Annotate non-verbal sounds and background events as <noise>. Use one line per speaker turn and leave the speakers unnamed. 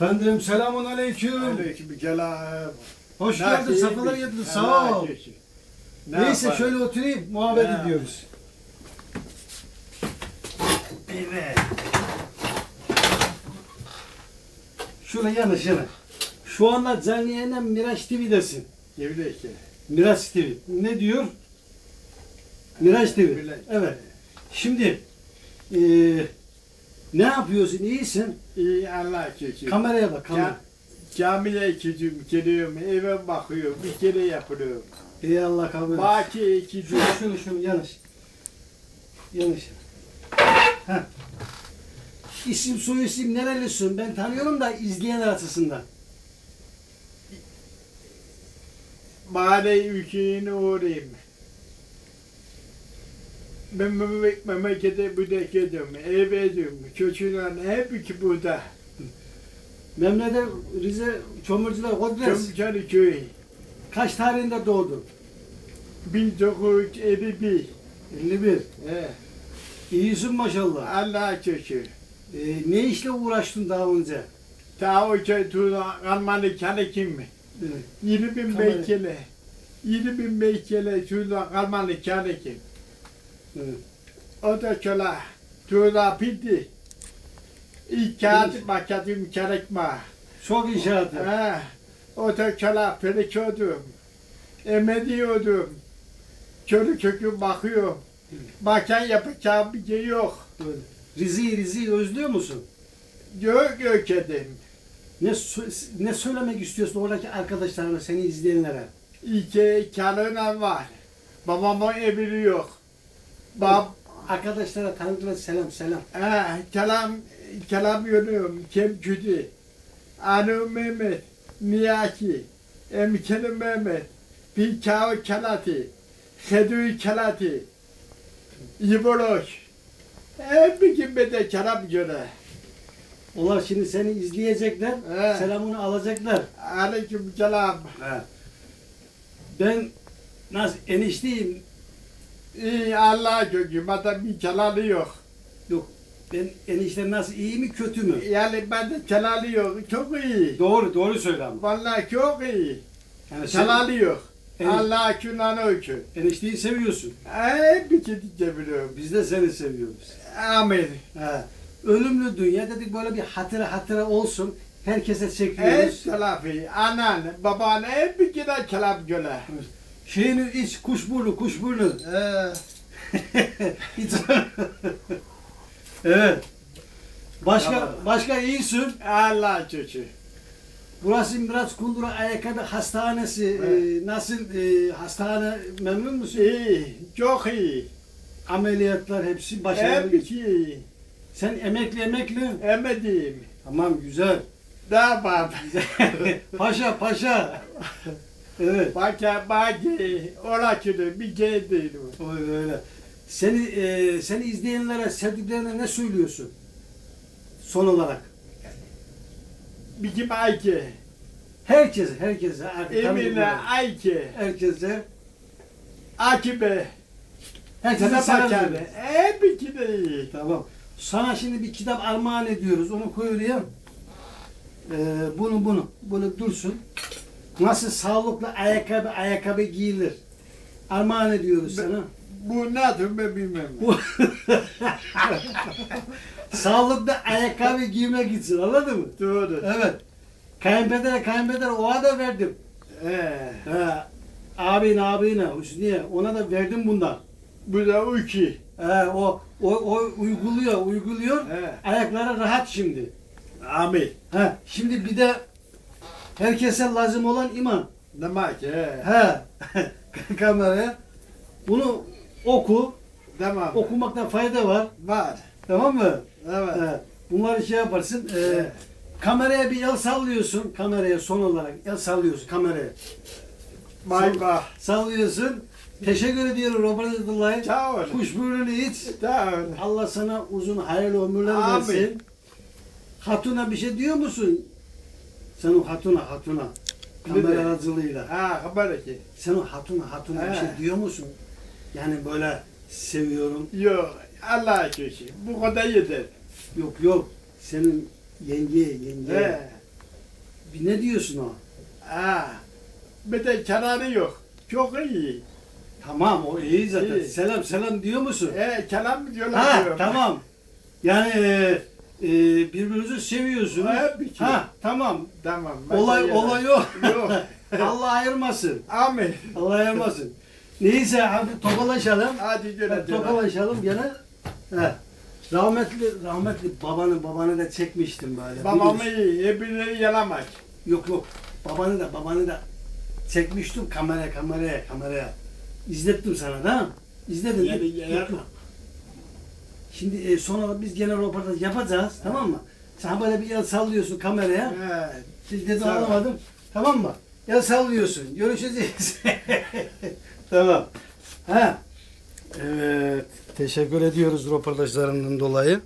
Efendim selamun aleyküm.
Aleykümselam.
Hoş
Ne
geldin, sefalar getirdin. Sağ ol.
ne? Ne
Neyse
yapalım?
şöyle oturayım, muhabbet
Ha.
ediyoruz.
Evet.
Şöyle yanış yana. Şu anda canlı yayından Miraç TV'desin.
Evlilik.
Miraç TV. Ne diyor? Miraç TV. Evet. Şimdi eee ne yapıyorsun? İyisin.
İyi Allah şükür.
Kameraya bak. Kamera.
Ka- Camiye gidiyorum, gidiyorum, eve bakıyorum, bir kere yapıyorum.
İyi Allah kabul etsin.
Baki
Şunu
gidiyorum.
şunu şunu yanlış. Yanlış. Heh. İsim soy isim nerelisin? Ben tanıyorum da izleyenler açısından.
Bari ülkenin uğrayayım. Memlekete burada gidiyorum, eve ediyorum, çocuğların hep ki burada.
Memlede Rize Çomurcular Kodres.
Çömçarı köyü.
Kaç tarihinde doğdun?
1951.
51.
He.
İyisin maşallah.
Allah şükür.
Ee, ne işle uğraştın daha önce?
Ta o köy tuğla kalmanı kendi kim mi?
Evet.
20 bin
Kamera.
beykele. 20 bin beykele tuğla kalmanı bitti. İlk kağıt makatim gerekme.
Çok.
O da şöyle perikiyordum. Emediyordum. Körü kökü bakıyor. Bakan yapacağım bir şey yok.
Rize'yi Rize'yi özlüyor musun?
Yok yok edim.
Ne ne söylemek istiyorsun oradaki arkadaşlarına, seni izleyenlere?
İki kalına var. Babamın evi yok. Bab
Arkadaşlara tanıdıklar selam selam.
Ha, kelam kelam yönüyorum. Kem kütü. Anu Mehmet, Miyaki, Emkeli Mehmet, Pikao Kelati, Hedui Kelati, İboloş. Hep bir gibi de kelam göre.
Onlar şimdi seni izleyecekler,
He.
selamını alacaklar.
Aleyküm selam.
Ben nasıl enişteyim,
İyi Allah kökü, bana bir kelalı yok.
yok ben enişte nasıl iyi mi kötü mü?
Yani bende kelalı yok, çok iyi.
Doğru, doğru söyle ama.
Vallahi çok iyi.
Yani sen
Kelalı yok.
Evet.
Allah künan öykü.
enişteyi seviyorsun.
Hep bir kedi biliyorum.
Biz de seni seviyoruz.
Amin.
He. Ölümlü dünya dedik böyle bir hatıra hatıra olsun. Herkese
Hep
çekiyoruz.
telafi. Anan, baban hep bir kere kelam göle.
Şeyini iç, kuşburnu, kuşburnu.
Ee, <laughs>
İç. evet. Başka
Tamam.
başka iyisin.
Allah çocuğu.
Burası Miraç Kundura Ayakkabı Hastanesi.
Evet.
Ee, nasıl e, hastane memnun musun?
İyi, çok iyi.
Ameliyatlar hepsi başarılı.
Hep iyi.
Sen emekli emekli.
Emedim.
Tamam güzel.
Da bab. <laughs>
paşa paşa. <laughs> evet.
Baka baki. Ola kere bir şey değil bu.
Öyle öyle. Seni e, seni izleyenlere, sevdiklerine ne söylüyorsun? Son olarak.
Bizim Ayke.
Herkese, herkese,
Emine Ayke.
herkese,
Akibe.
herkese selam söyle.
Hep bir kere iyi.
Tamam. Sana şimdi bir kitap armağan ediyoruz. Onu koyuyorum. Ee, bunu bunu, bunu dursun. Nasıl sağlıklı ayakkabı ayakkabı giyilir? Armağan ediyoruz sana.
Bu nedir ben bilmem.
Bu <laughs> sağlıklı ayakkabı giymek için anladın mı?
Doğru.
Evet. Kayınpedere kayınpedere oğa da verdim.
Ee,
He. Abin abine Hüsniye ona da verdim bundan.
bu da iki.
He, o, o, o uyguluyor uyguluyor.
He.
Ayakları rahat şimdi.
Amin.
He. Şimdi bir de herkese lazım olan iman.
Demek ki. he. <laughs>
Kameraya. Bunu oku.
Tamam.
Okumakta fayda var.
Var.
Tamam mı?
Evet.
He. Bunları şey yaparsın.
Evet.
kameraya bir el sallıyorsun. Kameraya son olarak el sallıyorsun kameraya.
Bay bay.
Sallıyorsun. Teşekkür ediyorum Robert Abdullah'ı.
Sağ ol.
Kuş burnunu iç.
Sağ.
Allah sana uzun hayırlı ömürler
Amin.
versin. Hatuna bir şey diyor musun? Senin hatuna hatuna.
Ne
Kamera aracılığıyla.
Ha haber ki.
Senin hatuna hatuna bir
He.
şey diyor musun? Yani böyle seviyorum.
Yok. Allah köşe. Bu kadar yeter.
Yok yok. Senin yenge yenge.
He.
Bir ne diyorsun o?
Ha. Bir de kararı yok. Çok iyi.
Tamam o iyi zaten.
İyi.
Selam selam diyor musun?
E, kelam mı diyorlar
Ha
diyorum.
tamam. Yani e, e, birbirinizi seviyorsunuz.
Tabii ki.
Ha tamam.
Tamam.
Olay olay yok.
Yok. <laughs>
Allah ayırmasın.
Amin.
Allah ayırmasın. Neyse hadi tokalaşalım.
Hadi göre
Hadi tokalaşalım gene. He. Rahmetli rahmetli babanı babanı da çekmiştim böyle.
Babamı
biliyorsun.
iyi. Öbürleri yalamak.
Yok yok. Babanı da babanı da çekmiştim kameraya kameraya kameraya. İzlettim sana da. İzledin değil mi? Yok, yok. Şimdi e, sonra biz gene röportaj yapacağız tamam mı? Sen böyle bir el sallıyorsun kameraya.
He.
Siz dedi
Tamam.
anlamadım. Tamam mı? El sallıyorsun. Görüşeceğiz. <laughs> tamam. Ha. Evet. Teşekkür ediyoruz röportajlarından dolayı.